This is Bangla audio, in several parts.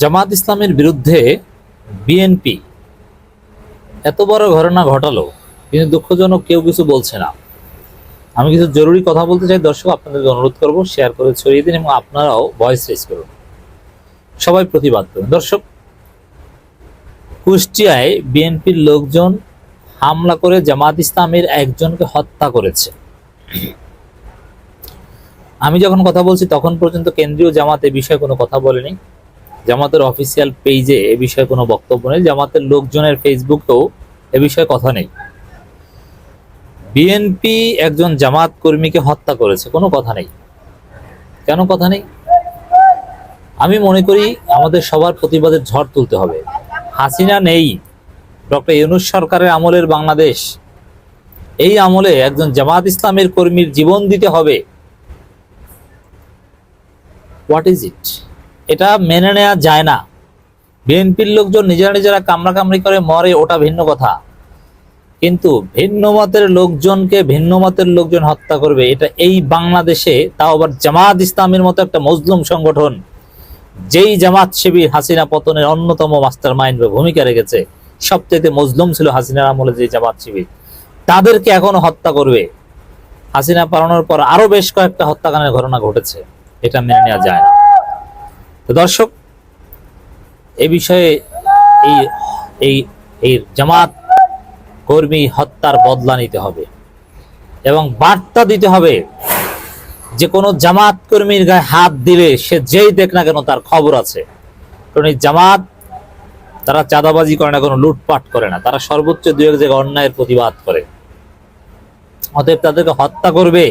জামাত ইসলামের বিরুদ্ধে বিএনপি এত বড় ঘটনা ঘটালো, কিন্তু দুঃখজনক কেউ কিছু বলছে না। আমি কিছু জরুরি কথা বলতে চাই, দর্শক, আপনাদেরকে অনুরোধ করব শেয়ার করে ছড়িয়ে দিন এবং আপনারাও ভয়েস রেজ করুন। সবাই প্রতিবাদ করুন। দর্শক, কুষ্টিয়ায় বিএনপির লোকজন হামলা করে জামাত ইসলামের একজনকে হত্যা করেছে। আমি যখন কথা বলছি, তখন পর্যন্ত কেন্দ্রীয় জামাত এ বিষয়ে কোনো কথা বলেনি। জামাতের অফিসিয়াল পেজে এ বিষয়ে কোনো বক্তব্য নেই। জামাতের লোকজনের ফেসবুকেও এ বিষয়ে কথা নেই। বিএনপি একজন জামাত কর্মীকে হত্যা করেছে, কোনো কথা নেই। কেন কথা নেই? আমি মনে করি আমাদের সবার প্রতিবাদের ঝড় তুলতে হবে। হাসিনা নেই। ডক্টর ইউনুস সরকারের আমলের বাংলাদেশ। এই আমলে একজন জামাত ইসলামের কর্মীর জীবন দিতে হবে। হোয়াট ইজ ইট এটা মেনে নেওয়া যায় না। বিএনপির লোকজন নিজেরা নিজেরা কামড়াকামড়ি করে মরে, ওটা ভিন্ন কথা। কিন্তু ভিন্ন মতের লোকজনকে ভিন্ন মতের লোকজন হত্যা করবে, এটা এই বাংলাদেশে, তাও আবার জামাত ইসলামের মতো একটা মজলুম সংগঠন, যেই জামাত শিবির হাসিনা পতনের অন্যতম মাস্টার মাইন্ড ভূমিকা রেখেছে, সবচেয়ে মজলুম ছিল হাসিনার আমলে যে জামাত শিবির। তাদেরকে এখনও হত্যা করবে। হাসিনা পালানোর পর আরও বেশ কয়েকটা হত্যাকাণ্ডের ঘটনা ঘটেছে, এটা মেনে নেওয়া যায় না। তো দর্শক এই বিষয়ে এই এই এই জামাত কর্মী হত্যার বদলা নিতে হবে এবং বার্তা দিতে হবে যে কোনো জামাত কর্মীর গায়ে হাত দিলে সে যেই দেখ না কেন তার খবর আছে। কারণ এই জামাত, তারা চাঁদাবাজি করে না, কোনো লুটপাট করে না। তারা সর্বোচ্চ দু এক জায়গায় অন্যায়ের প্রতিবাদ করে। অতএব তাদেরকে হত্যা করবে।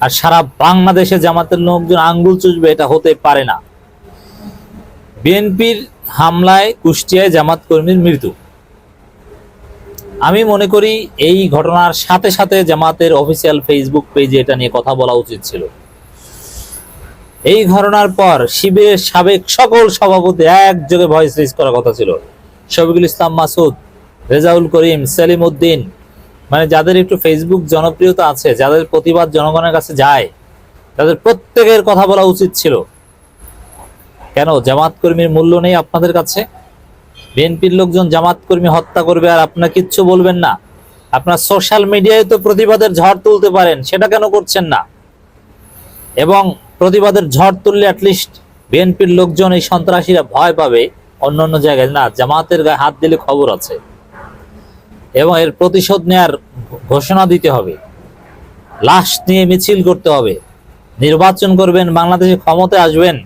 আর সারা বাংলাদেশে জামাতের লোকজন আঙ্গুল চুষবে, এটা হতে পারে না। বিএনপির হামলায় কুষ্টিয়ায় জামাত কর্মীর মৃত্যু। আমি মনে করি এই ঘটনার সাথে সাথে জামাতের অফিসিয়াল ফেসবুক পেজে এটা নিয়ে কথা বলা উচিত ছিল। এই ঘটনার পর শিবিরের সাবেক সকল সভাপতি একযোগে ভয়েস রেজ করার কথা ছিল। শফিকুল ইসলাম মাসুদ, রেজাউল করিম, সেলিম উদ্দিন মানে যাদের একটু ফেসবুক জনপ্রিয়তা আছে, যাদের প্রতিবাদ জনগণের কাছে যায়, তাদের প্রত্যেকের কথা বলা উচিত ছিল। কেন? জামাত কর্মীর মূল্য নেই আপনাদের কাছে? বিএনপির লোকজন জামাত কর্মী হত্যা করবে আর আপনার কিচ্ছু বলবেন না। আপনার সোশ্যাল মিডিয়ায় তো প্রতিবাদের ঝড় তুলতে পারেন, সেটা কেন করছেন না? এবং প্রতিবাদের ঝড় তুললে অ্যাটলিস্ট বিএনপির লোকজন এই সন্ত্রাসীরা ভয় পাবে অন্য অন্য জায়গায়। না, জামাতের গায়ে হাত দিলে খবর আছে। এবং এর প্রতিশোধ নেয়ার ঘোষণা দিতে হবে। লাশ নিয়ে মিছিল করতে হবে। নির্বাচন করবেন, বাংলাদেশে ক্ষমতায় আসবেন।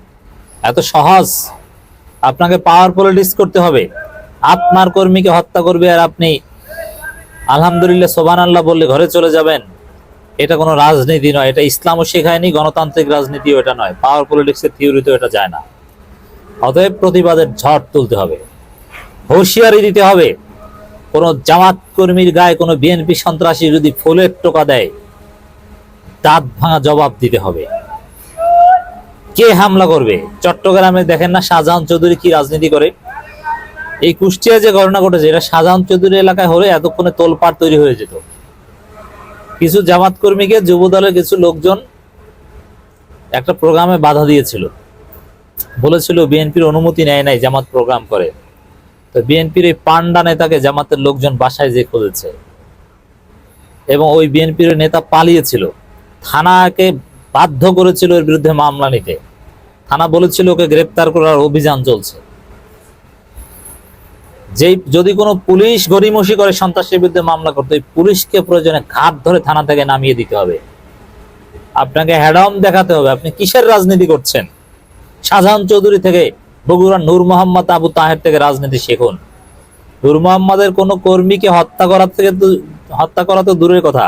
এত সহজ। আপনাকে পাওয়ার পলিটিক্স করতে হবে। আপনার কর্মীকে হত্যা করবে আর আপনি আলহামদুলিল্লাহ সোবান আল্লাহ বললে ঘরে চলে যাবেন। এটা কোনো রাজনীতি নয়, এটা ইসলামও শেখায়নি, গণতান্ত্রিক রাজনীতিও এটা নয়। পাওয়ার পলিটিক্সের থিওরিতেও এটা যায় না। অতএব প্রতিবাদের ঝড় তুলতে হবে। হুঁশিয়ারি দিতে হবে। কোনো জামাত কর্মীর গায়ে কোনো বিএনপি সন্ত্রাসী যদি ফুলের টোকা দেয়, দাঁত ভাঙা জবাব দিতে হবে। কে হামলা করবে? চট্টগ্রামে দেখেন না শাহজাহান চৌধুরী কি রাজনীতি করে? এই কুষ্টিয়া যে ঘটনা ঘটেছে, এটা শাহজাহান চৌধুরী এলাকায় হলে এতক্ষণে তোলপাড় তৈরি হয়ে যেত। কিছু জামাত কর্মীকে যুব দলের কিছু লোকজন একটা প্রোগ্রামে বাধা দিয়েছিল। বলেছিল, বিএনপির অনুমতি নেয় নাই, জামাত প্রোগ্রাম করে। তো বিএনপির এই পান্ডা নেতাকে জামাতের লোকজন বাসায় যে খুঁজেছে। এবং ওই বিএনপির নেতা পালিয়েছিল। থানাকে বাধ্য করেছিল এর বিরুদ্ধে মামলা নিতে। থানা বলেছিল ওকে গ্রেপ্তার করার অভিযান চলছে। যেই, যদি কোনো পুলিশ গরিমসি করে সন্ত্রাসের বিরুদ্ধে মামলা করতে পুলিশকে প্রয়োজনে ঘাট ধরে থানা থেকে নামিয়ে দিতে হবে। আপনাকে হ্যাডম দেখাতে হবে। আপনি কিসের রাজনীতি করছেন? শাহজাহান চৌধুরী থেকে বগুড়া নূর মোহাম্মদ আবু তাহের থেকে রাজনীতি শিখুন। নূর মোহাম্মদের কোনো কর্মীকে হত্যা করার থেকে হত্যা করা তো দূরের কথা।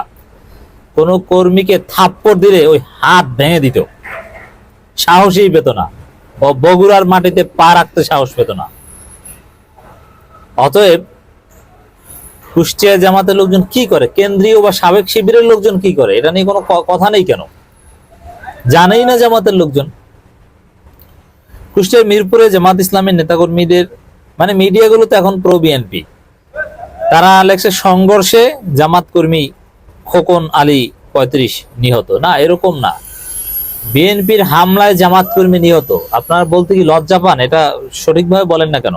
কোন কর্মীকে থাপ্পড় দিলে ওই হাত ভেঙে দিত। সাহসই পেত না। ও বগুড়ার মাটিতে পা রাখতে সাহস পেত না। অতএব কুষ্টিয়া জামাতের লোকজন কি করে? কেন্দ্রীয় বা সাবেক শিবিরের লোকজন কি করে? এটা নিয়ে কোনো কথা নেই কেন? জানেই না জামাতের লোকজন। কুষ্টিয়ার মিরপুরে জামাত ইসলামের নেতাকর্মীদের মানে মিডিয়াগুলো তো এখন প্রো বিএনপি। তারা লেখছে সংঘর্ষে জামাত কর্মী খোকন আলী পঁয়ত্রিশ নিহত। না, এরকম না। বিএনপির হামলায় জামাত কর্মী নিহত। আপনারা বলতে কি লজ্জা পান? এটা সঠিকভাবে বলেন না কেন?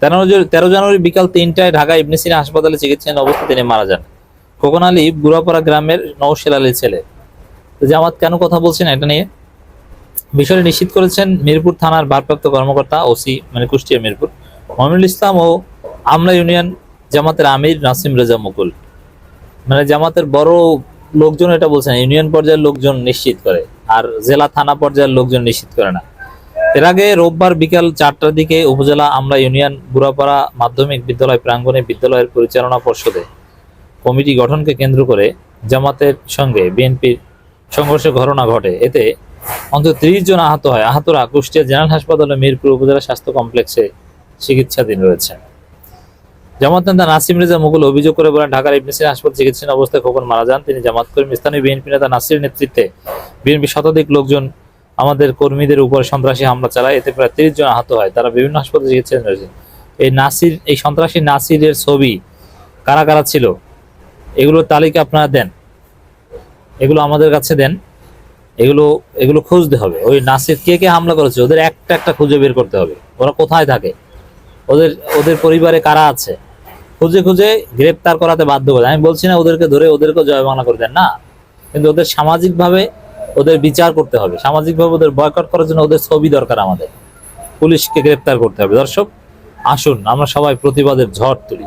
তেরো তেরো জানুয়ারি বিকাল তিনটায় ঢাকা ইবনিসিনা হাসপাতালে চিকিৎসাধীন অবস্থায় তিনি মারা যান। খোকন আলী গুড়াপাড়া গ্রামের নৌশেল আলীর ছেলে জামাত কেন কথা বলছেন এটা নিয়ে? বিষয়টি নিশ্চিত করেছেন মিরপুর থানার ভারপ্রাপ্ত কর্মকর্তা ওসি মানে কুষ্টিয়া মিরপুর। মমিনুল ইসলাম ও আমলা ইউনিয়ন জামাতের আমির নাসিম রেজা মুকুল। মানে জামাতের বড় লোকজন এটা বলছেন ইউনিয়ন পর্যায়ের লোকজন নিশ্চিত করে, আর জেলা থানা পর্যায়ের লোকজন নিশ্চিত করে না। এর আগে রোববার বিকাল চারটার দিকে উপজেলা আমলা ইউনিয়ন বুড়াপাড়া মাধ্যমিক বিদ্যালয় প্রাঙ্গণে বিদ্যালয়ের পরিচালনা পর্ষদে কমিটি গঠনকে কেন্দ্র করে জামাতের সঙ্গে বিএনপির সংঘর্ষের ঘটনা ঘটে। এতে অন্তত ত্রিশ জন আহত হয়। আহতরা কুষ্টিয়া জেনারেল হাসপাতালে মিরপুর উপজেলা স্বাস্থ্য কমপ্লেক্সে চিকিৎসাধীন রয়েছে জামাত নেতা নাসিম রেজা মুকুল অভিযোগ করে বলেন, ঢাকার ইবনে সিনা হাসপাতাল চিকিৎসাধীন অবস্থায় খোকন মারা যান। তিনি জামাত কর্মী, স্থানীয় বিএনপি নেতা নাসির নেতৃত্বে বিএনপি শতাধিক লোকজন আমাদের কর্মীদের উপর সন্ত্রাসী হামলা চালায়। এতে প্রায় তিরিশ জন আহত হয়। তারা বিভিন্ন হাসপাতালে চিকিৎসাধীন রয়েছে এই নাসির, এই সন্ত্রাসী নাসিরের ছবি কারা কারা ছিল? এগুলোর তালিকা আপনারা দেন। এগুলো আমাদের কাছে দেন। এগুলো এগুলো খুঁজতে হবে। ওই নাসির কে কে হামলা করেছে? ওদের একটা একটা খুঁজে বের করতে হবে। ওরা কোথায় থাকে? ওদের ওদের পরিবারে কারা আছে? খুঁজে খুঁজে গ্রেপ্তার করাতে বাধ্য করে আমি বলছি না ওদেরকে ধরে ওদেরকে জয় বাংলা করে দেন, না। কিন্তু ওদের সামাজিকভাবে ওদের বিচার করতে হবে। সামাজিকভাবে ওদের বয়কট করার জন্য ওদের ছবি দরকার আমাদের। পুলিশকে গ্রেপ্তার করতে হবে। দর্শক, আসুন, আমরা সবাই প্রতিবাদের ঝড় তুলি।